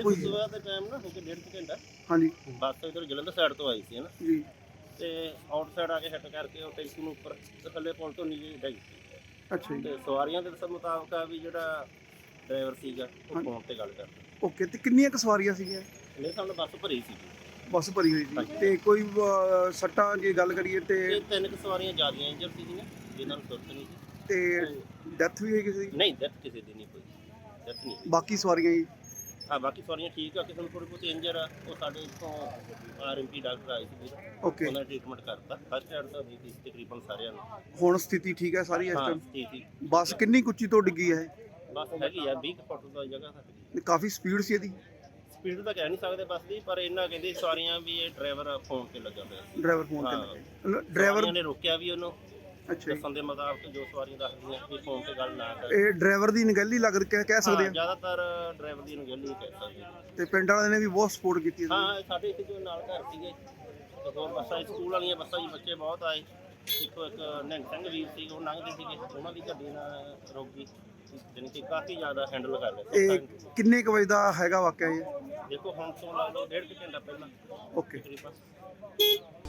ਕੋਈ ਸਵੇਰ ਦੇ ਟਾਈਮ ਨਾ ਹੋ ਕੇ ਡੇਢ ਕੁ ਘੰਟਾ। ਹਾਂਜੀ। ਬੱਸ ਇਧਰ ਜਲੰਧਰ ਸਾਈਡ ਤੋਂ ਆਈ ਸੀ ਹੈ ਨਾ? ਜੀ। ਤੇ ਆਊਟਸਾਈਡ ਆ ਕੇ ਹਿੱਟ ਕਰਕੇ ਉਹ ਟੈਂਕੀ ਨੂੰ ਉੱਪਰ ਤੇ ਥੱਲੇ ਪੁਲ ਤੋਂ ਨੀਚੇ ਡਿੱਗ ਪਈ ਅੱਛਾ ਜੀ। ਤੇ ਸਵਾਰੀਆਂ ਦੇ ਦੱਸਣ ਮੁਤਾਬਕ ਆ ਵੀ ਜਿਹੜਾ ਡਰਾਈਵਰ ਸੀਗਾ ਉਹ ਹਾਂਜੀ। ਫੋਨ ਤੇ ਗੱਲ ਕਰਦਾ। ਓਕੇ ਤੇ ਕਿੰਨੀਆਂ ਕੁ ਸਵਾਰੀਆਂ ਸੀਗੀਆਂ? ਮੇਰੇ ਸਾਹਮਣੇ ਬੱਸ ਭਰੀ ਸੀ। ਬੱਸ ਭਰੀ ਹੋਈ ਸੀ। ਹਾਂਜੀ। ਤੇ ਕੋਈ ਅਹ, ਸੱਟਾਂ ਜੇ ਗੱਲ ਕਰੀਏ ਤੇ ਤੇ ਤਿੰਨ ਕੁ ਸਵਾਰੀਆਂ ਜ਼ਿਆਦੀਆਂ ਇੰਜਰ ਸੀਗੀਆਂ ਜਿਨ੍ਹਾਂ ਨੂੰ ਸੁਰਤ ਨਹੀਂ ਸੀ। ਤੇ ਤੇ ਡੈਥ ਵੀ ਹੋਈ ਕਿਸੇ ਦੀ? ਨਹੀਂ ਡੈਥ ਕਿਸੇ ਦੀ ਨਹੀਂ ਕੋਈ ਡੈਥ ਨਹੀਂ ਬਾਕੀ ਸਵਾਰੀਆਂ ਜੀ? ਹਾਂ ਬਾਕੀ ਸਵਾਰੀਆਂ ਠੀਕ ਆ ਕਿਸੇ ਨੂੰ ਥੋੜੀ ਬਹੁਤੀ ਇੰਜਰ ਆ ਉਹ ਸਾਡੇ ਇੱਥੋਂ ਆਰਐਮਪੀ ਡਾਕਟਰ ਆਏ ਸੀ ਓਕੇ ਉਹਨਾਂ ਨੇ ਟ੍ਰੀਟਮੈਂਟ ਕਰਤਾ। ਫਸਟ ਐਡ ਤਾਂ ਦਿੱਤੀ ਸੀ ਤਕਰੀਬਨ ਸਾਰਿਆਂ ਨੂੰ। ਹੁਣ ਸਥਿਤੀ ਠੀਕ ਹੈ ਸਾਰੀ ਇਸ ਹਾਂ ਟਾਈਮ ਠੀਕ। ਸੀ ਬੱਸ ਕਿੰਨੀ ਕੁ ਉੱਚੀ ਤੋਂ ਡਿੱਗੀ ਹੈ ਬਸ ਹੈਗੀ ਆ 20 ਕੁ ਫੁੱਟ ਦਾ ਜਗ੍ਹਾ ਤੱਕ? ਕਾਫੀ ਸਪੀਡ ਸੀ ਇਹਦੀ? ਸਪੀਡ ਤਾਂ ਕਹਿ ਨਹੀਂ ਸਕਦੇ ਬੱਸ ਦੀ ਪਰ ਇਹਨਾਂ ਕਹਿੰਦੇ ਸਵਾਰੀਆਂ ਵੀ ਇਹ ਡਰਾਈਵਰ ਫੋਨ ਤੇ ਲੱਗਾ ਹੋਇਆ ਸੀ। ਡਰਾਈਵਰ ਫੋਨ ਤੇ ਹਾਂ। ਲੱਗੇ। ਡਰਾਈਵਰ ਨੇ ਰੋਕਿਆ ਵੀ ਉਹਨੂੰ। ਅੱਛਾ ਜੀ। ਦੱਸਣ ਦੇ ਮੁਤਾਬਕ ਜੋ ਸਵਾਰੀਆਂ ਦੱਸਦੀਆਂ ਵੀ ਫੋਨ ਤੇ ਗੱਲ ਨਾ ਕਰ। ਇਹ ਡਰਾਈਵਰ ਦੀ ਨਿਗਲੀ ਲੱਗਦ ਕਹਿ ਕਹਿ ਸਕਦੇ ਹਾਂ, ਆ? ਜ਼ਿਆਦਾਤਰ ਡਰਾਈਵਰ ਦੀ ਅਣਗਹਿਲੀ ਕਹਿ ਸਕਦੇ ਹਾਂ। ਤੇ ਪਿੰਡ ਵਾਲਿਆਂ ਨੇ ਵੀ ਬਹੁਤ ਸਪੋਰਟ ਕੀਤੀ ਇਹਦੀ। ਹਾਂ ਸਾਡੇ ਇੱਥੇ ਜੋ ਨਾਲ ਘਰ ਸੀਗੇ ਤੇ ਹੋਰ ਬੱਸਾਂ ਸਕੂਲ ਵਾਲੀਆਂ ਬੱਸਾਂ 'ਚ ਬੱਚੇ ਬਹੁਤ ਆਏ। ਇੱਕੋ ਇੱਕ ਨਿਹੰਗ ਸਿੰਘ ਵੀਰ ਸੀ ਉਹ ਲੰਘਦੇ ਸੀਗੇ ਉਹਨਾਂ ਦੀ ਗੱਡੀ ਨਾਲ ਰੁਕ ਗਈ। ਜਾਣੀ ਕਿ ਕਾਫੀ ਜ਼ਿਆਦਾ ਹੈਂਡਲ ਕਰ ਰਹੇ ਇਹ ਸੀ ਕਿੰਨੇ ਕੁ ਵਜੇ ਦਾ ਹੈਗਾ ਵਾਕਿਆ ਇਹ? ਦੇਖੋ ਹੁਣ ਤੋਂ ਲਾ ਲਓ ਡੇਢ ਕੁ ਘੰਟਾ ਪਹਿਲਾਂ। ਓਕੇ। ਤਕਰੀਬਨ।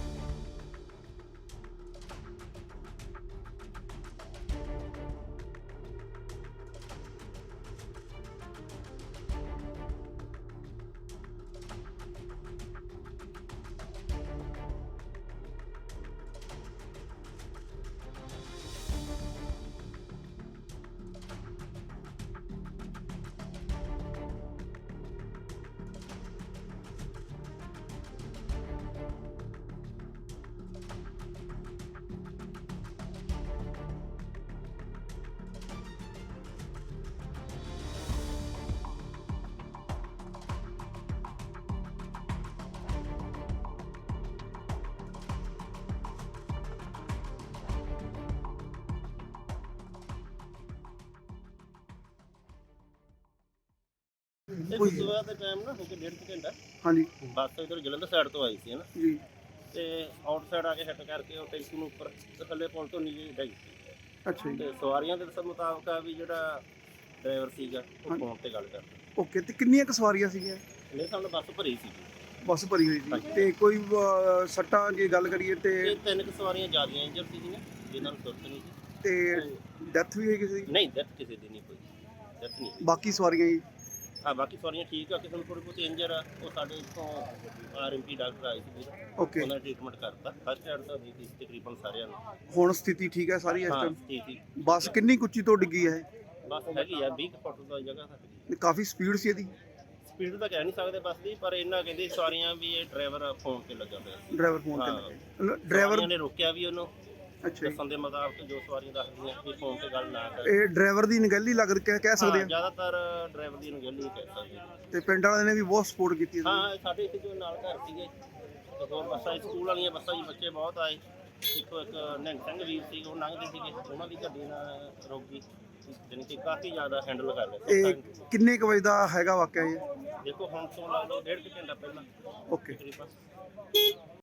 ਇਹ ਕੋਈ ਸਵੇਰ ਦੇ ਟਾਈਮ ਨਾ ਹੋ ਕੇ ਡੇਢ ਕੁ ਘੰਟਾ ਹਾਂਜੀ। ਬੱਸ ਇਧਰ ਜਲੰਧਰ ਸਾਈਡ ਤੋਂ ਆਈ ਸੀ ਹੈ ਨਾ ਜੀ। ਤੇ ਆਊਟਸਾਈਡ ਆ ਕੇ ਹਿੱਟ ਕਰਕੇ ਉਹ ਟੈਂਕੀ ਨੂੰ ਉੱਪਰ ਤੇ ਥੱਲੇ ਪੁਲ ਤੋਂ ਨੀਚੇ ਡਿੱਗ ਪਈ ਅੱਛਾ ਜੀ। ਤੇ ਸਵਾਰੀਆਂ ਦੇ ਦੱਸਣ ਮੁਤਾਬਕ ਆ ਵੀ ਜਿਹੜਾ ਡਰਾਈਵਰ ਸੀਗਾ ਉਹ ਹਾਂਜੀ। ਫੋਨ ਤੇ ਗੱਲ ਕਰਦਾ। ਓਕੇ ਤੇ ਕਿੰਨੀਆਂ ਕੁ ਸਵਾਰੀਆਂ ਸੀਗੀਆਂ? ਮੇਰੇ ਸਾਹਮਣੇ ਬੱਸ ਭਰੀ ਸੀ ਬੱਸ ਭਰੀ ਹੋਈ ਸੀ। ਹਾਂਜੀ। ਤੇ ਕੋਈ ਅਹ, ਸੱਟਾਂ ਜੇ ਗੱਲ ਕਰੀਏ ਤੇ ਤੇ ਤਿੰਨ ਕੁ ਸਵਾਰੀਆਂ ਜ਼ਿਆਦੀਆਂ ਇੰਜਰ ਸੀਗੀਆਂ ਜਿਨ੍ਹਾਂ ਨੂੰ ਸੁਰਤ ਨਹੀਂ ਸੀ। ਤੇ ਤੇ ਡੈਥ ਵੀ ਹੋਈ ਕਿਸੇ ਦੀ? ਨਹੀਂ ਡੈਥ ਕਿਸੇ ਦੀ ਨਹੀਂ ਕੋਈ ਡੈਥ ਨਹੀਂ ਹੋਈ। ਬਾਕੀ ਸਵਾਰੀਆਂ ਜੀ? ਹਾਂ ਬਾਕੀ ਸਵਾਰੀਆਂ ਠੀਕ ਆ ਕਿਸੇ ਨੂੰ ਥੋੜੀ ਬਹੁਤੀ ਇੰਜਰ ਆ ਉਹ ਸਾਡੇ ਇੱਥੋਂ ਆਰਐਮਪੀ ਡਾਕਟਰ ਆਏ ਸੀ ਓਕੇ ਉਹਨਾਂ ਨੇ ਟ੍ਰੀਟਮੈਂਟ ਕਰਤਾ। ਫਸਟ ਐਡ ਤਾਂ ਦਿੱਤੀ ਸੀ ਤਕਰੀਬਨ ਸਾਰਿਆਂ ਨੂੰ ਹੁਣ ਸਥਿਤੀ ਠੀਕ ਹੈ ਸਾਰੀ ਇਸ ਹਾਂ ਟਾਈਮ ਠੀਕ ਸੀ ਬੱਸ ਕਿੰਨੀ ਕੁ ਉੱਚੀ ਤੋਂ ਡਿੱਗੀ ਹੈ ਬਸ ਹੈਗੀ ਆ 20 ਕੁ ਫੁੱਟ ਦਾ ਜਗ੍ਹਾ ਤੱਕ ਇਹ? ਕਾਫੀ ਸਪੀਡ ਸੀ ਇਹਦੀ? ਸਪੀਡ ਤਾਂ ਕਹਿ ਨਹੀਂ ਸਕਦੇ ਬੱਸ ਦੀ ਪਰ ਇਹਨਾਂ ਕਹਿੰਦੇ ਸਵਾਰੀਆਂ ਵੀ ਇਹ ਡਰਾਈਵਰ ਫੋਨ ਤੇ ਲੱਗਾ ਹੋਇਆ ਸੀ। ਡਰਾਈਵਰ ਫੋਨ ਤੇ ਹਾਂ। ਲੱਗੇ। ਡਰਾਈਵਰ ਸਵਾਰੀਆਂ ਨੇ ਰੋਕਿਆ ਵੀ ਉਹਨੂੰ। ਅੱਛਾ ਜੀ। ਦੱਸਣ ਦੇ ਮੁਤਾਬਕ ਜੋ ਸਵਾਰੀਆਂ ਦੱਸਦੀਆਂ ਵੀ ਫੋਨ ਤੇ ਗੱਲ ਨਾ ਕਰ। ਇਹ ਡਰਾਈਵਰ ਦੀ ਨਿਗਲੀ ਲੱਗਦ ਕਹਿ ਕਹਿ ਸਕਦੇ ਹਾਂ, ਆ? ਜ਼ਿਆਦਾਤਰ ਡਰਾਈਵਰ ਦੀ ਅਣਗਹਿਲੀ ਕਹਿ ਸਕਦੇ ਹਾਂ। ਤੇ ਪਿੰਡ ਵਾਲਿਆਂ ਨੇ ਵੀ ਬਹੁਤ ਸਪੋਰਟ ਕੀਤੀ ਇਹਦੀ। ਹਾਂ ਸਾਡੇ ਇੱਥੇ ਜੋ ਨਾਲ ਘਰ ਸੀਗੇ ਤੇ ਹੋਰ ਬੱਸਾਂ ਸਕੂਲ ਵਾਲੀਆਂ ਬੱਸਾਂ 'ਚ ਬੱਚੇ ਬਹੁਤ ਆਏ। ਇੱਕੋ ਇੱਕ ਨਿਹੰਗ ਸਿੰਘ ਵੀਰ ਸੀ ਉਹ ਲੰਘਦੇ ਸੀਗੇ ਉਹਨਾਂ ਦੀ ਗੱਡੀ ਨਾਲ ਰੁਕ ਗਈ। ਜਾਣੀ ਕਿ ਕਾਫੀ ਜ਼ਿਆਦਾ ਹੈਂਡਲ ਕਰ ਇਹ ਸੀ ਕਿੰਨੇ ਕੁ ਵਜੇ ਦਾ ਹੈਗਾ ਵਾਕਿਆ ਇਹ? ਦੇਖੋ ਹੁਣ ਤੋਂ ਲਾ ਲਓ ਡੇਢ ਕੁ ਘੰਟਾ ਪਹਿਲਾਂ। ਓਕੇ। ਤਕਰੀਬਨ।